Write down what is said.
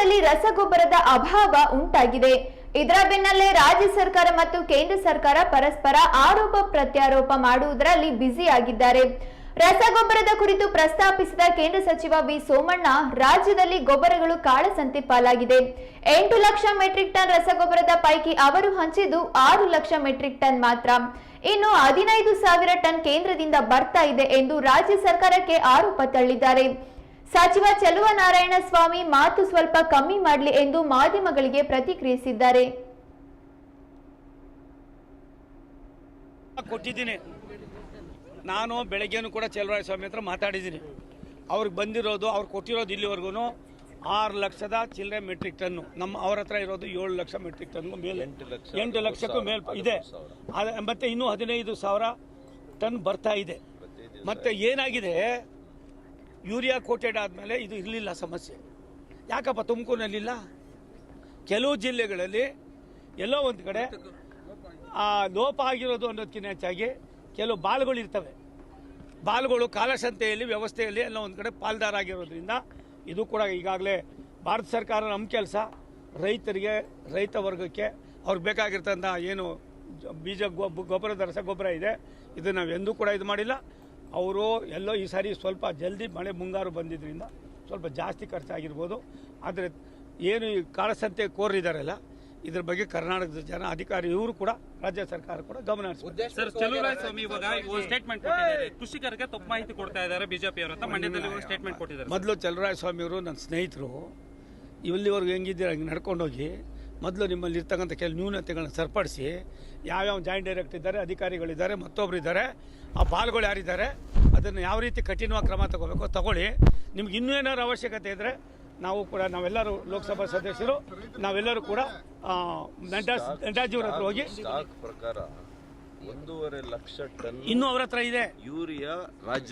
ರಾಜ್ಯದಲ್ಲಿ ರಸಗೊಬ್ಬರದ ಅಭಾವ ಉಂಟಾಗಿದೆ. ಇದರ ಬೆನ್ನಲ್ಲೇ ರಾಜ್ಯ ಸರ್ಕಾರ ಮತ್ತು ಕೇಂದ್ರ ಸರ್ಕಾರ ಪರಸ್ಪರ ಆರೋಪ ಪ್ರತ್ಯಾರೋಪ ಮಾಡುವುದರಲ್ಲಿ ಬ್ಯುಸಿಯಾಗಿದ್ದಾರೆ ರಸಗೊಬ್ಬರದ ಕುರಿತು ಪ್ರಸ್ತಾಪಿಸಿದ ಕೇಂದ್ರ ಸಚಿವ ವಿ ಸೋಮಣ್ಣ, ರಾಜ್ಯದಲ್ಲಿ ಗೊಬ್ಬರಗಳು ಕಾಳಸಂತೆ ಪಾಲಾಗಿದೆ. ಎಂಟು ಲಕ್ಷ ಮೆಟ್ರಿಕ್ ಟನ್ ರಸಗೊಬ್ಬರದ ಪೈಕಿ ಅವರು ಹಂಚಿದ್ದು ಆರು ಲಕ್ಷ ಮೆಟ್ರಿಕ್ ಟನ್ ಮಾತ್ರ. ಇನ್ನು ಹದಿನೈದು ಸಾವಿರ ಟನ್ ಕೇಂದ್ರದಿಂದ ಬರ್ತಾ ಇದೆ ಎಂದು ರಾಜ್ಯ ಸರ್ಕಾರಕ್ಕೆ ಆರೋಪ ತಳ್ಳಿದ್ದಾರೆ. ಸಚಿವ ಚಲುವ ನಾರಾಯಣ ಸ್ವಾಮಿ ಮಾತು ಸ್ವಲ್ಪ ಕಮ್ಮಿ ಮಾಡಲಿ ಎಂದು ಮಾಧ್ಯಮಗಳಿಗೆ ಪ್ರತಿಕ್ರಿಯಿಸಿದ್ದಾರೆ. ಕೊಟ್ಟಿದ್ದೀನಿ. ನಾನು ಬೆಳಗ್ಗೆನೂ ಕೂಡ ಚಲುವರಾಯ ಸ್ವಾಮಿ ಹತ್ರ ಮಾತಾಡಿದ್ದೀನಿ. ಅವ್ರಿಗೆ ಬಂದಿರೋದು ಅವ್ರು ಕೊಟ್ಟಿರೋದು ಇಲ್ಲಿವರೆಗೂ ಆರು ಲಕ್ಷದ ಚಿಲ್ಲರೆ ಮೆಟ್ರಿಕ್ ಟನ್ನು. ನಮ್ಮ ಅವ್ರ ಹತ್ರ ಇರೋದು ಏಳು ಲಕ್ಷ ಮೆಟ್ರಿಕ್ ಟನ್ಗೂ ಮೇಲೆ. ಎಂಟು ಲಕ್ಷಕ್ಕೂ ಮೇಲ್ ಇದೆ. ಮತ್ತೆ ಇನ್ನೂ ಹದಿನೈದು ಸಾವಿರ ಟನ್ ಬರ್ತಾ ಇದೆ. ಮತ್ತೆ ಏನಾಗಿದೆ? ಯೂರಿಯಾ ಕೋಟೆಡ್ ಆದಮೇಲೆ ಇದು ಇರಲಿಲ್ಲ ಸಮಸ್ಯೆ. ಯಾಕಪ್ಪ ತುಮಕೂರಿನಲ್ಲಿಲ್ಲ? ಕೆಲವು ಜಿಲ್ಲೆಗಳಲ್ಲಿ ಎಲ್ಲೋ ಒಂದು ಕಡೆ ಆ ಲೋಪ ಆಗಿರೋದು ಅನ್ನೋದಕ್ಕಿಂತ ಹೆಚ್ಚಾಗಿ ಕೆಲವು ಬಾಲ್ಗಳು ಇರ್ತವೆ. ಬಾಲ್ಗಳು ಕಾಲಸಂತೆಯಲ್ಲಿ ವ್ಯವಸ್ಥೆಯಲ್ಲಿ ಎಲ್ಲ ಒಂದು ಕಡೆ ಪಾಲ್ದಾರ ಆಗಿರೋದ್ರಿಂದ ಇದು ಕೂಡ ಈಗಾಗಲೇ ಭಾರತ ಸರ್ಕಾರ ನಮ್ಮ ಕೆಲಸ. ರೈತರಿಗೆ, ರೈತ ವರ್ಗಕ್ಕೆ ಅವ್ರಿಗೆ ಬೇಕಾಗಿರ್ತಂಥ ಏನು ಬೀಜ ಗೊಬ್ಬ ಗೊಬ್ಬರದ ರಸಗೊಬ್ಬರ ಇದೆ. ಇದು ನಾವು ಎಂದೂ ಕೂಡ ಇದು ಮಾಡಿಲ್ಲ. ಅವರು ಎಲ್ಲೋ ಈ ಸಾರಿ ಸ್ವಲ್ಪ ಜಲ್ದಿ ಮಳೆ ಮುಂಗಾರು ಬಂದಿದ್ದರಿಂದ ಸ್ವಲ್ಪ ಜಾಸ್ತಿ ಖರ್ಚಾಗಿರ್ಬೋದು. ಆದರೆ ಏನು ಈ ಕಾಳಸಂತೆ ಕೋರಿದಾರಲ್ಲ ಇದ್ರ ಬಗ್ಗೆ ಕರ್ನಾಟಕದ ಜನ ಅಧಿಕಾರಿ ಇವರು ಕೂಡ ರಾಜ್ಯ ಸರ್ಕಾರ ಕೂಡ ಗಮನ. ಸರ್ ಚಲುವರಾಯ ಸ್ವಾಮಿ ಇವಾಗ ಒಂದು ಸ್ಟೇಟ್ಮೆಂಟ್ ಕೊಟ್ಟಿದ್ದಾರೆ. ಕೃಷಿಕರಿಗೆ ತಪ್ಪು ಮಾಹಿತಿ ಕೊಡ್ತಾ ಇದ್ದಾರೆ ಬಿಜೆಪಿ ಅವರು ಮಂಡ್ಯದಲ್ಲಿ ಒಂದು ಸ್ಟೇಟ್ಮೆಂಟ್ ಕೊಟ್ಟಿದ್ದಾರೆ. ಮೊದಲು ಚಲುವರಾಯ ಸ್ವಾಮಿ ಅವರು ನನ್ನ ಸ್ನೇಹಿತರು. ಇಲ್ಲಿವರೆಗೂ ಹೆಂಗಿದ್ದೀರ? ಹಂಗೆ ನಡ್ಕೊಂಡೋಗಿ ಮೊದಲು ನಿಮ್ಮಲ್ಲಿ ಇರ್ತಕ್ಕಂಥ ಕೆಲವು ನ್ಯೂನತೆಗಳನ್ನ ಸರಿಪಡಿಸಿ ಯಾವ್ಯಾವ ಜಾಯಿಂಟ್ ಡೈರೆಕ್ಟ್ ಇದ್ದಾರೆ ಅಧಿಕಾರಿಗಳಿದ್ದಾರೆ ಮತ್ತೊಬ್ರು ಇದ್ದಾರೆ ಆ ಪಾಲ್ಗಳು ಯಾರಿದ್ದಾರೆ ಅದನ್ನು ಯಾವ ರೀತಿ ಕಠಿಣವಾಗಿ ಕ್ರಮ ತಗೋಬೇಕು ತಗೊಳ್ಳಿ. ನಿಮ್ಗೆ ಇನ್ನೂ ಏನಾದ್ರು ಅವಶ್ಯಕತೆ ಇದ್ದರೆ ನಾವು ಕೂಡ ನಾವೆಲ್ಲರೂ ಲೋಕಸಭಾ ಸದಸ್ಯರು ನಾವೆಲ್ಲರೂ ಕೂಡ ನಡ್ಡಾಜಿಯವ್ರ ಹತ್ರ ಹೋಗಿ. ಪ್ರಕಾರ ಒಂದೂವರೆ ಲಕ್ಷ ಟನ್ ಇನ್ನೂ ಅವ್ರ ಹತ್ರ ಇದೆ. ಯೂರಿಯಾ ರಾಜ್ಯ